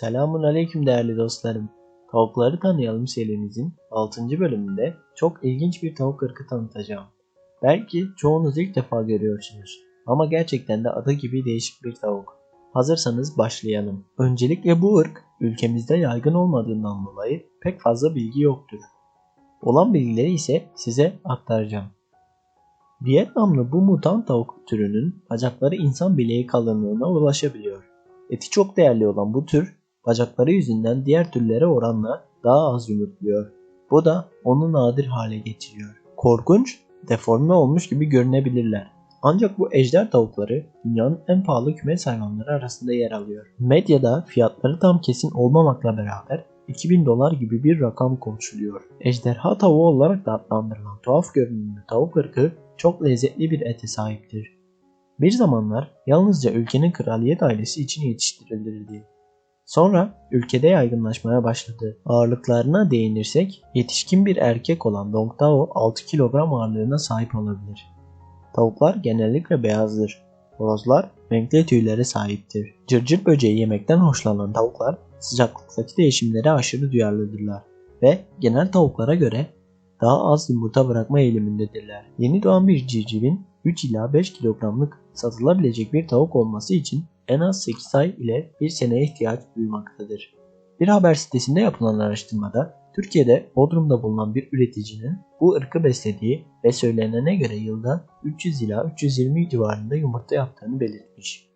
Selamun aleyküm değerli dostlarım. Tavukları tanıyalım serimizin 6. bölümünde çok ilginç bir tavuk ırkı tanıtacağım. Belki çoğunuz ilk defa görüyorsunuz ama gerçekten de adı gibi değişik bir tavuk. Hazırsanız başlayalım. Öncelikle bu ırk ülkemizde yaygın olmadığından dolayı pek fazla bilgi yoktur. Olan bilgileri ise size aktaracağım. Vietnamlı bu mutant tavuk türünün bacakları insan bileği kalınlığına ulaşabiliyor. Eti çok değerli olan bu tür bacakları yüzünden diğer türlere oranla daha az yumurtluyor. Bu da onu nadir hale getiriyor. Korkunç, deforme olmuş gibi görünebilirler. Ancak bu ejder tavukları dünyanın en pahalı kümes hayvanları arasında yer alıyor. Medyada fiyatları tam kesin olmamakla beraber 2000 dolar gibi bir rakam konuşuluyor. Ejderha tavuğu olarak da adlandırılan tuhaf görünümlü tavuk ırkı çok lezzetli bir ete sahiptir. Bir zamanlar yalnızca ülkenin kraliyet ailesi için yetiştirilirdi. Sonra ülkede yaygınlaşmaya başladı. Ağırlıklarına değinirsek yetişkin bir erkek olan Dong Tao 6 kilogram ağırlığına sahip olabilir. Tavuklar genellikle beyazdır. Horozlar renkli tüylere sahiptir. Cırcır böceği yemekten hoşlanan tavuklar sıcaklıktaki değişimlere aşırı duyarlıdırlar ve genel tavuklara göre daha az yumurta bırakma eğilimindedirler. Yeni doğan bir civcivin 3 ila 5 kilogramlık satılabilecek bir tavuk olması için en az 8 ay ile 1 seneye ihtiyaç duymaktadır. Bir haber sitesinde yapılan araştırmada Türkiye'de Bodrum'da bulunan bir üreticinin bu ırkı beslediği ve söylenene göre yılda 300 ila 320 civarında yumurta yaptığını belirtmiş.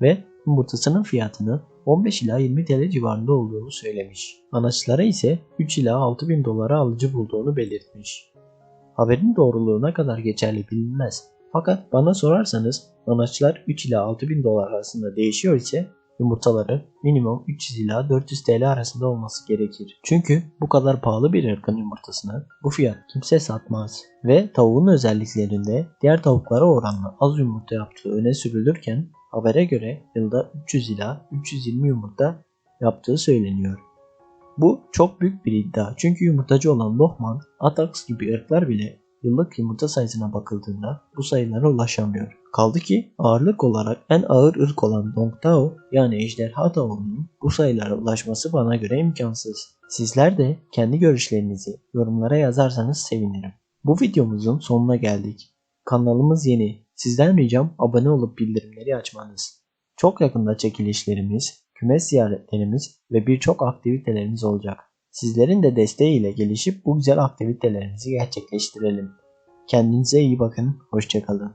Ve yumurtasının fiyatını 15 ila 20 TL civarında olduğunu söylemiş. Anaçlara ise 3 ila 6 bin dolara alıcı bulduğunu belirtmiş. Haberin doğruluğu ne kadar geçerli bilinmez. Fakat bana sorarsanız anaçlar 3 ila 6 bin dolar arasında değişiyor ise yumurtaları minimum 300 ila 400 TL arasında olması gerekir. Çünkü bu kadar pahalı bir ırkın yumurtasını bu fiyat kimse satmaz. Ve tavuğun özelliklerinde diğer tavuklara oranla az yumurta yaptığı öne sürülürken habere göre yılda 300 ila 320 yumurta yaptığı söyleniyor. Bu çok büyük bir iddia çünkü yumurtacı olan Lohman, Atax gibi ırklar bile yıllık yumurta sayısına bakıldığında bu sayılara ulaşamıyor. Kaldı ki ağırlık olarak en ağır ırk olan Dong Tao yani ejderha tavuğunun bu sayılara ulaşması bana göre imkansız. Sizler de kendi görüşlerinizi yorumlara yazarsanız sevinirim. Bu videomuzun sonuna geldik. Kanalımız yeni. Sizden ricam abone olup bildirimleri açmanız. Çok yakında çekilişlerimiz, kümes ziyaretlerimiz ve birçok aktivitelerimiz olacak. Sizlerin de desteğiyle gelişip bu güzel aktivitelerimizi gerçekleştirelim. Kendinize iyi bakın, hoşçakalın.